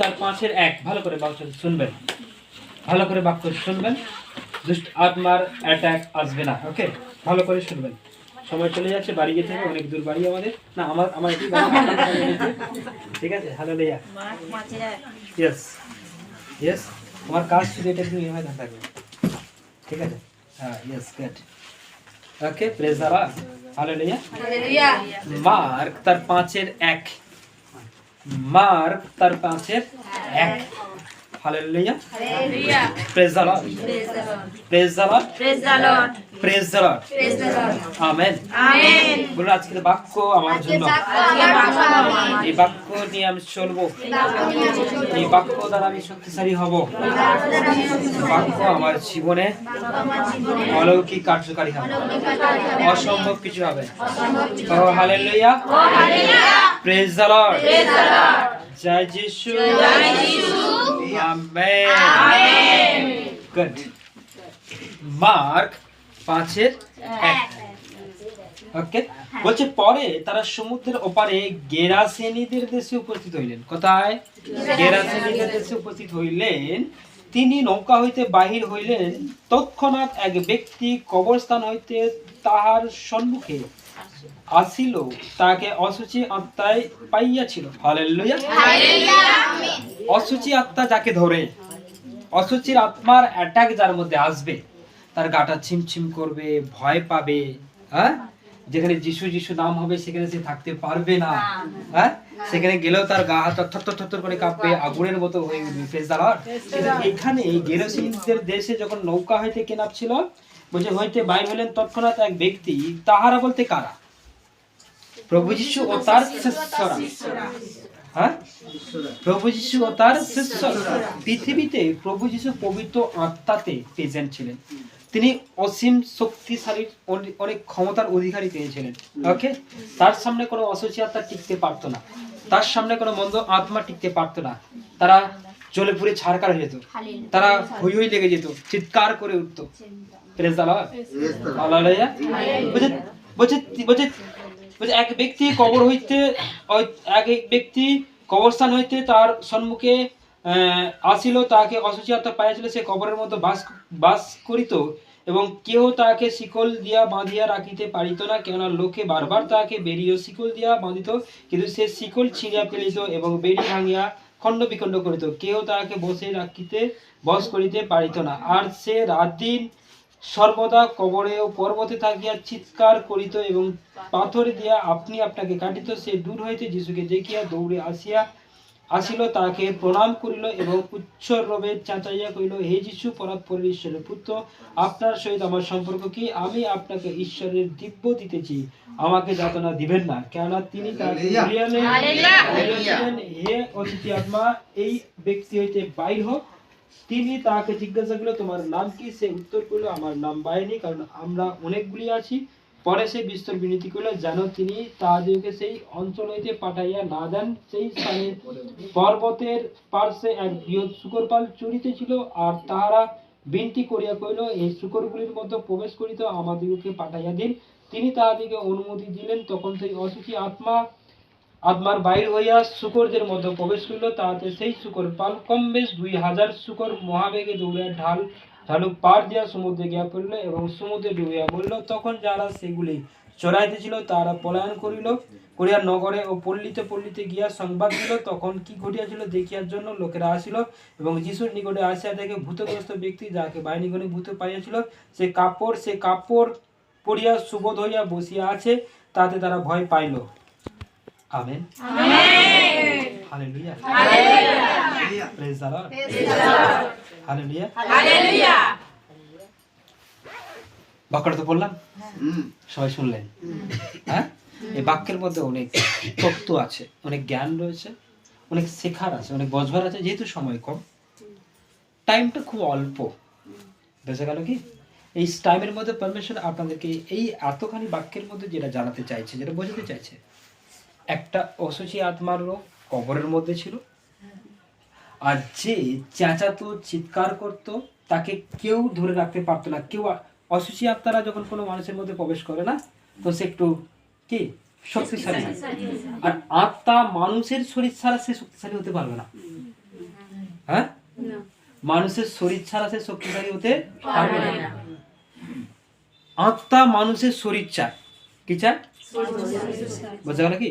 তার পাঁচের এক ভালো করে বাক্য শুনবেন। ভালো করে বাক্য শুনবেন। দুষ্ট আত্মার অ্যাটাক আসবে না ওকে ভালো করে শুনবেন। সময় চলে যাচ্ছে বাড়ি যেতে হবে অনেক দূর বাড়ি আমাদের। না আমার আমার যেতে। ঠিক আছে হ্যালো লেয়া। ইয়েস ইয়েস আমার কাজ শুধু এটা একটু ইয়ে হয়ে থাকবে ঠিক আছে? হ্যাঁ ইয়েস গুড ওকে প্রেজ দ্বারা হ্যালো লেয়া। মার্ক তার পাঁচের এক। মার্ক তার পাঁচের এক praise the Lord praise the Lord praise the Lord amen বলুন আজকের বাক্য আমার জন্য। এই বাক্য নিয়ে আমি চলবো। এই বাক্য দ্বারা আমি শক্তিশালী হব। বাক্য আমার জীবনে অলৌকিক কার্যকারী হবে। অসম্ভব কিছু হবে। ও হালেলুয়া। প্রেজ দ্য লর্ড জয় যিশু। আমেন গুড মার্ক পাঁচের এক। ওকে বলছে পরে তারা সমুদ্রের ওপারে গেরাসেনীদের দেশে উপস্থিত হইলেন। কোথায়? গেরাসেনীদের দেশে উপস্থিত হইলেন। তিনি নৌকা হইতে বাহির হইলেন। তৎক্ষণাৎ এক ব্যক্তি কবরস্থান হইতে তাহার সম্মুখে আসিল তাকে অসুচি আত্মায় পাইয়াছিল। হালেলুয়া। অসুচি আত্মা যাকে ধরে অসুচির আত্মার অ্যাটাক যার মধ্যে আসবে তার গাটা ছিমছিম করবে ভয় পাবে হ্যাঁ? যেখানে যিশু যিশু নাম হবে সেখানে সে থাকতে পারবে না হ্যাঁ? সেখানে গেলেও তার গা হাত থর থর করে কাঁপবে আগুনের মতো হয়ে উঠবে ফেস দাঁড়ার এখানে গেরোসিনদের দেশে যখন নৌকা হইতে কেনাপ ছিল বলছে হইতে বাইর হলেন তৎক্ষণাৎ এক ব্যক্তি তাহারা বলতে কারা? প্রভু যিশু ও তার শিষ্যরা। হ্যাঁ? প্রভু যিশু ও তার শিষ্য পৃথিবীতে প্রভু যিশু পবিত্র আত্মাতে প্রেজেন্ট ছিলেন। তিনি অসীম শক্তিশালী অনেক ক্ষমতার অধিকারী পেয়েছিলেন ওকে? তার সামনে কোনো অসুচি আত্মা টিকতে পারতো না। তার সামনে কোনো মন্দ আত্মা টিকতে পারতো না। তারা জলে পুরে ছাড়কার হয়ে যেত। তারা হই হই লেগে যেত চিৎকার করে উঠতো। বলছে বলছে এক ব্যক্তি কবর হইতে এক এক ব্যক্তি কবরস্থান হইতে তার সম্মুখে আসিল, তাকে অসুচি আত্মা পাইয়াছিল, সে কবরের মতো বাস বাস করিত এবং কেউ তাকে শিকল দিয়া বাঁধিয়া রাখিতে পারিত না, কেননা লোকে বারবার তাকে বেরিয়ে শিকল দিয়া বাঁধিত, কিন্তু সে শিকল ছিঁড়িয়া ফেলিত এবং বেরি ভাঙিয়া খণ্ড বিখণ্ড করিত। কেউ তাহাকে বসে রাখিতে, বস করিতে পারিত না। আর সে রাত দিন সর্বদা কবরে ও পর্বতে থাকিয়া চিৎকার করিত এবং পাথর দিয়া আপনি আপনাকে কাটিত সে দূর হইতে যিশুকে দেখিয়া দৌড়ে আসিয়া আসিল তাকে প্রণাম করিল এবং উচ্চ রবে চাচাইয়া কহিল হে যিশু পরাৎপরের ঈশ্বরের পুত্র আপনার সহিত আমার সম্পর্ক কি? আমি আপনাকে ঈশ্বরের দিব্য দিতেছি আমাকে যাতনা দিবেন না। কেননা তিনি হে অতিথি আত্মা এই ব্যক্তি হইতে বাইর হোক তিনি তাকে জিজ্ঞাসা করল, তোমার নাম কি? সে উত্তর করল, আমার নাম বাইনি কারণ আমরা অনেকগুলি আছি। পরে সে বিস্তর বিনতি করল, যেন তিনি তাহাদেরকে সেই অঞ্চল হইতে পাঠাইয়া না দেন। সেই স্থানে পর্বতের পার্শ্বে এক বৃহৎ শুকরপাল চড়িতেছিল আর তাহারা বিনতি করিয়া কইল এই শুকরগুলির মধ্যে প্রবেশ করিতে আমাদিগকে পাঠাইয়া দিন। তিনি তাহাদিকে অনুমতি দিলেন, তখন সেই অসুখী আত্মা আত্মার বাইর হইয়া শুকরদের মধ্যে প্রবেশ করিল, তাহাতে সেই শুকর পাল কম বেশ দুই হাজার শুকর মহাবেগে দৌড়িয়া ঢাল, ঢালুক পার দিয়া সমুদ্রে গিয়া পড়িল এবং সমুদ্রে ডুবিয়া পড়িল। তখন যারা সেগুলি চড়াইতেছিল, তারা পলায়ন করিল, করিয়া নগরে ও পল্লীতে পল্লীতে গিয়া সংবাদ দিল। তখন কি ঘটিয়াছিল দেখিয়ার জন্য লোকেরা আসিল এবং যিশুর নিকটে আসিয়া দেখে ভূতগ্রস্ত ব্যক্তি যাকে বাহিনীগণে ভূত পাইয়াছিল, সে কাপড় সে কাপড় পরিয়া সুবোধ হইয়া বসিয়া আছে তাতে তারা ভয় পাইল। Amen hallelujah praise the Lord hallelujah বাক্যটা তো বললাম সবাই শুনলেন? হ্যাঁ? এই বাক্যের মধ্যে অনেক তত্ত্ব আছে অনেক জ্ঞান রয়েছে অনেক শেখার আছে অনেক বজবার আছে যেহেতু সময় কম। টাইমটা খুব অল্প। বোঝা গেল কি? এই টাইমের মধ্যে পারমিশন আপনাদেরকে এই এতখানি বাক্যের মধ্যে যেটা জানাতে চাইছে যেটা বোঝাতে চাইছে একটা অসুচি আত্মার রোগ কবরের মধ্যে ছিল। আর যে চেঁচাতো চিৎকার করত তাকে কেউ ধরে রাখতে পারতো না। কেউ অসুচি আত্মারা যখন কোনো মানুষের মধ্যে প্রবেশ করে না তো সে একটু কি? শক্তিশালী। আর আত্মা মানুষের শরীর ছাড়া সে শক্তিশালী হতে পারবে না। হ্যাঁ? মানুষের শরীর ছাড়া সে শক্তিশালী হতে পারবে না। আত্মা মানুষের শরীর চায়। কি চায়? বোঝা গেল কি?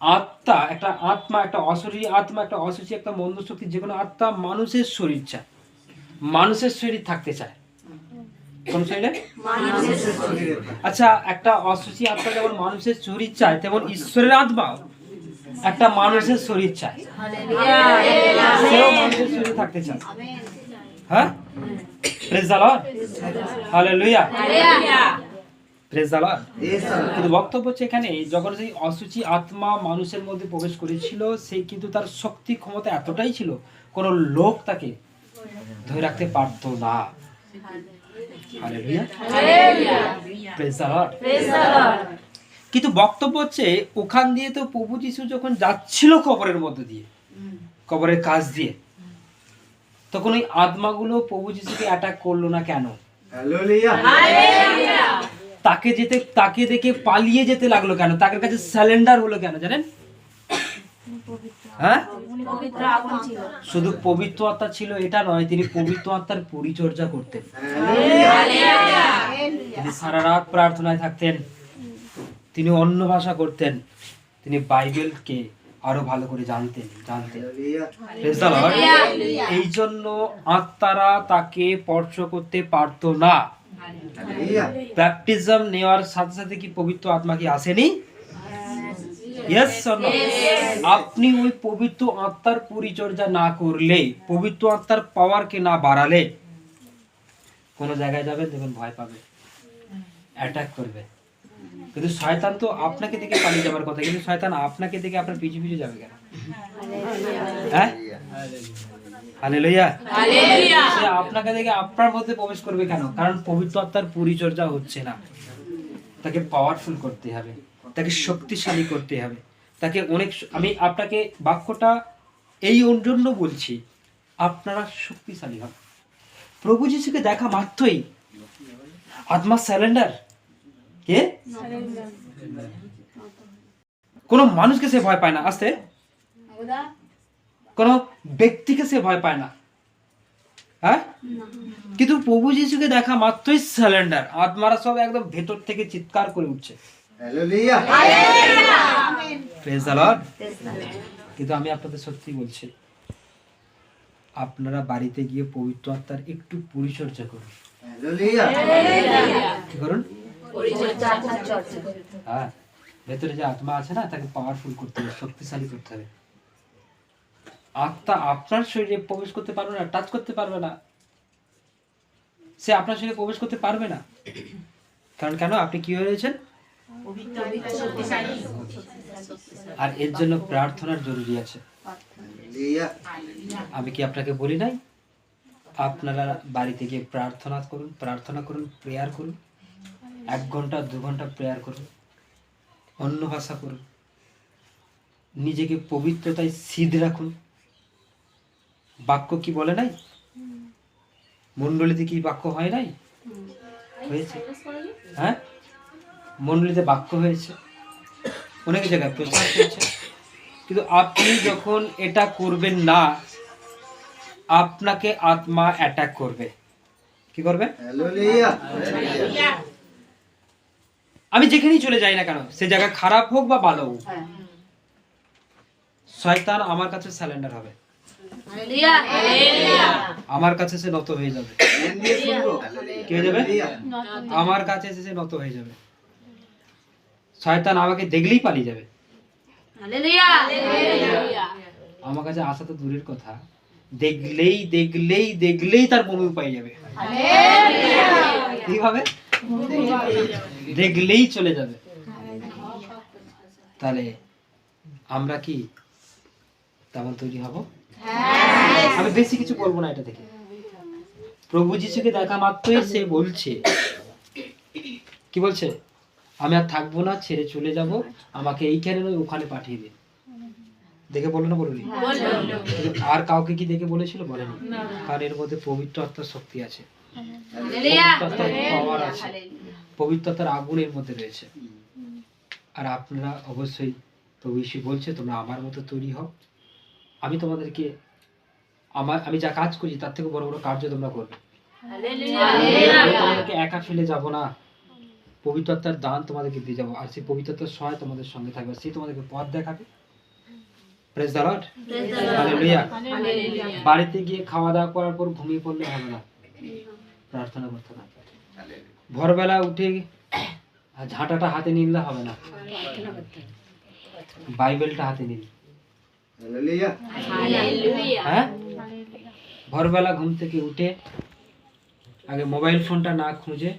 আত্মা একটা আত্মা একটা অশরীরী আত্মা একটা অসুচি একটা মন্দ শক্তি যে কোনো আত্মা মানুষের শরীর চায়। মানুষের শরীর থাকতে চায়। কোন শরীরে? আচ্ছা একটা অসুচি আত্মা যেমন মানুষের শরীর চায় তেমন ঈশ্বরের আত্মা একটা মানুষের শরীর চায়। সেও মানুষের শরীরে থাকতে চায়। হ্যাঁ? প্রেজ দ্য লর্ড হালেলুয়া কিন্তু বক্তব্য হচ্ছে এখানে যখন সেই অসুচি আত্মা মানুষের মধ্যে প্রবেশ করেছিল সেই কিন্তু তার শক্তি ক্ষমতা এতটাই ছিল কোন লোক তাকে ধরে রাখতে পারতো না। কিন্তু বক্তব্য হচ্ছে ওখান দিয়ে তো প্রভু যিশু যখন যাচ্ছিল কবরের মধ্যে দিয়ে কবরের কাজ দিয়ে তখন ওই আত্মাগুলো প্রভু যিশুকে অ্যাটাক করল না কেন? তাকে যেতে তাকে দেখে পালিয়ে যেতে লাগল কেন? তাদের কাছে স্যালেন্ডার হলো কেন জানেন? হ্যাঁ? শুধু পবিত্র আত্মা ছিল এটা নয় তিনি পবিত্র আত্মার পরিচর্যা করতেন। তিনি সারা রাত প্রার্থনায় থাকতেন। তিনি অন্য ভাষা করতেন। তিনি বাইবেলকে আরও ভালো করে জানতেন জানতেন. এই জন্য আত্মারা তাকে স্পর্শ করতে পারতো না। ব্যাপটিজম নেওয়ার সাথে সাথে কি পবিত্র আত্মা কি আসেনি? আপনি ওই পবিত্র আত্মার পরিচর্যা না করলে পবিত্র আত্মার পাওয়ারকে না বাড়ালে কোন জায়গায় যাবেন দেখবেন ভয় পাবে। অ্যাটাক করবে। কিন্তু শয়তান তো আপনাকে দেখে পালিয়ে যাবার কথা কিন্তু শয়তান আপনাকে দেখে আপনার পিছু পিছু যাবে কেন? হ্যাঁ? হালেলুয়া। সে আপনাকে দেখে আপনার মধ্যে প্রবেশ করবে কেন? কারণ পবিত্র আত্মার পরিচর্যা হচ্ছে না। তাকে পাওয়ারফুল করতে হবে। তাকে শক্তিশালী করতে হবে। তাকে অনেক আমি আপনাকে বাক্যটা এই জন্য বলছি আপনারা শক্তিশালী হন। প্রভু যিশুকে দেখা মাত্রই আত্মা স্যালেন্ডার কে? কোনো মানুষকে সে ভয় পায় না। আসতে। কোনো ব্যক্তিকে সে ভয় পায় না। হ্যাঁ? কিন্তু প্রভু যিশুকে দেখা মাত্রই স্যালেন্ডার। আত্মারা সব একদম ভেতর থেকে চিৎকার করে উঠছে। Praise the Lord. কিন্তু আমি আপনাদের সত্যি বলছি আপনারা বাড়িতে গিয়ে পবিত্র আত্মার একটু পরিচর্যা করুন। কি করুন? হ্যাঁ ভেতরে যে আত্মা আছে না তাকে পাওয়ারফুল করতে হবে শক্তিশালী করতে হবে। আত্মা আপনার শরীরে প্রবেশ করতে পারবে না টাচ করতে পারবে না। সে আপনার শরীরে প্রবেশ করতে পারবে না। কারণ কেন? আপনি কি হয়ে রয়েছেন? আর এর জন্য প্রার্থনার জরুরি আছে। আমি কি আপনাকে বলি নাই? আপনারা বাড়িতে গিয়ে প্রার্থনা করুন প্রার্থনা করুন প্রেয়ার করুন। এক ঘণ্টা দু ঘণ্টা প্রেয়ার করুন। অন্য ভাষা করুন। নিজেকে পবিত্রতায় সিদ্ধ রাখুন। বাক্য কি বলে নাই? মণ্ডলীতে কি বাক্য হয় নাই? হয়েছে। হ্যাঁ? মণ্ডলীতে বাক্য হয়েছে। অনেক জায়গায় প্রচার হয়েছে। কিন্তু আপনি যখন এটা করবেন না আপনাকে আত্মা অ্যাটাক করবে। কি করবে? আমি যেখানেই চলে যাই না কেন সে জায়গা খারাপ হোক বা ভালো হোক শয়তান আমার কাছে স্যালেন্ডার হবে। আমার কাছে সে নত হয়ে যাবে। কি যাবে? আমার কাছে এসে সে নত হয়ে যাবে। শয়তান আমাকে দেখলেই পালিয়ে যাবে। আমার কাছে আসা তো দূরের কথা। দেখলেই দেখলেই দেখলেই তার বমি পাই যাবে। কীভাবে? দেখলেই চলে যাবে। তাহলে আমরা কি তেমন তৈরি হব? আমি বেশি কিছু বলব না এটা থেকে প্রভু যিশুকে দেখা মাত্রই সে বলছে কি বলছে? আমি আর থাকব না ছেড়ে চলে যাব আমাকে এইখানে নয় ওখানে পাঠিয়ে দিন দেখে বলল না বলুনি আর কাউকে কি দেখে বলেছিল? বলেনি। কারণ এর মধ্যে পবিত্র আত্মার শক্তি আছে। পবিত্র আত্মার পাওয়ার আছে। পবিত্র আগুন এর মধ্যে রয়েছে। আর আপনারা অবশ্যই প্রভু যীশু বলছে তোমরা আমার মতো তৈরি হও। আমি তোমাদেরকে আমার আমি যা কাজ করি তার থেকে বড় বড় কার্য তোমরা করবে। আমি তোমাদেরকে একা ফেলে যাব না। পবিত্রতার দান তোমাদেরকে দিয়ে যাব। আর সেই পবিত্রতার সহায় তোমাদের সঙ্গে থাকবে। সে তোমাদেরকে পথ দেখাবে। প্রেস দ্য লর্ড বাড়িতে গিয়ে খাওয়া দাওয়া করার পর ঘুমিয়ে পড়লে হবে না। প্রার্থনা করতে হবে ভোরবেলা উঠে আর ঝাঁটাটা হাতে নিলে হবে না। বাইবেলটা হাতে নিন হ্যাঁ? ভোরবেলা ঘুম থেকে উঠে আগে মোবাইল ফোনটা না খুঁজে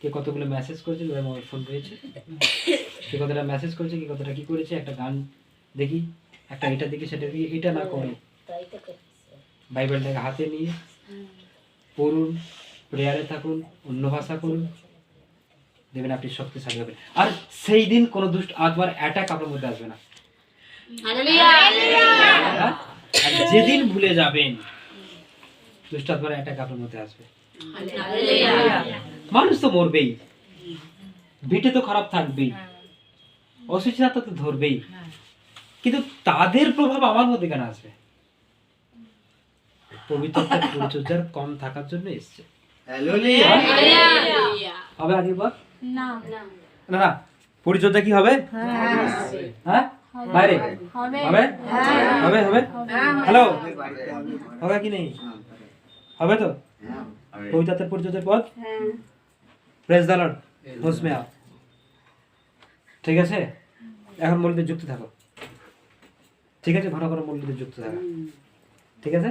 কে কতগুলো মেসেজ করেছে যাদের মোবাইল ফোন রয়েছে। কে কতটা মেসেজ করেছে কে কতটা কি করেছে একটা গান দেখি একটা এটা দেখি সেটা দেখি এটা না করে। বাইবেলটাকে হাতে নিয়ে পড়ুন প্রেয়ারে থাকুন অন্য ভাষা করুন। দেখবেন আপনি শক্তিশালী হবেন। আর সেই দিন কোনো দুষ্ট আত্মার অ্যাটাক আপনার মধ্যে আসবে না। যেদিন ভুলে যাবেন আপনার মধ্যে আসবে। মানুষ তো মরবেই। বেটে তো খারাপ থাকবেই। অসুস্থতা তো ধরবেই। কিন্তু তাদের প্রভাব আমার মধ্যে কেন আসবে? পবিত্রতা পরিচর্যার কম থাকার জন্য এসছে। হবে আগে বল। না। না না পরিচর্যা কি হবে? হ্যাঁ? বাইরে? হবে। হবে? হবে হবে? হ্যালো? হবে কি নেই? হবে তো? পবিত্রতার পরিচর্যার পথ? প্রেস দ্য লর্ড হোস মে আপ ঠিক আছে? এখন মূল্যতে যুক্ত থাকো। ঠিক আছে? ঘন ঘন মূল্যতে যুক্ত থাকো। ঠিক আছে?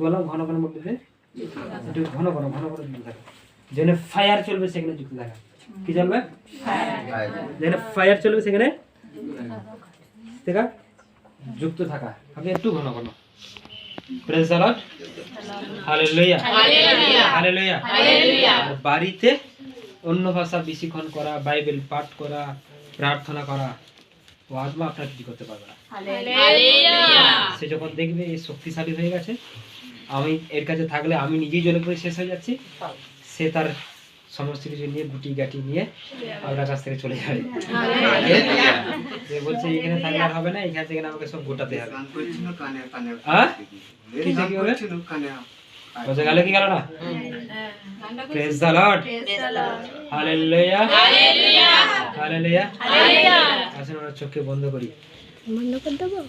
বলো? ঘন ঘন মূল্যতে একটু ঘন ঘন ঘন ঘন যুক্ত থাকো। যেখানে ফায়ার চলবে সেখানে যুক্ত থাকা। কি চলবে? যেখানে ফায়ার চলবে সেখানে আছে যুক্ত থাকা। আপনি একটু ঘন ঘন। প্রেস হালেলুয়া হালেলুয়া বাড়িতে অন্য ভাষা বেশিক্ষণ করা বাইবেল পাঠ করা প্রার্থনা করা ও আত্মা আপনার কিছু করতে পারবে না? সে যখন দেখবে শক্তিশালী হয়ে গেছে। আমি এর কাছে থাকলে আমি নিজেই জলে পড়ে শেষ হয়ে যাচ্ছি। সে তার সমস্ত কিছু নিয়ে গুটি গাটি নিয়ে আপনার কাছ থেকে চলে যাবে সে বলছে এখানে থাকলে আর হবে না এখান থেকে আমাকে সব গোটাতে হবে। হ্যাঁ? কি থেকে হবে? বোঝা গেল কি গেল না? Praise the Lord hallelujah hallelujah আসুন আমরা চোখকে বন্ধ করি। বন্ধ করে দেবো?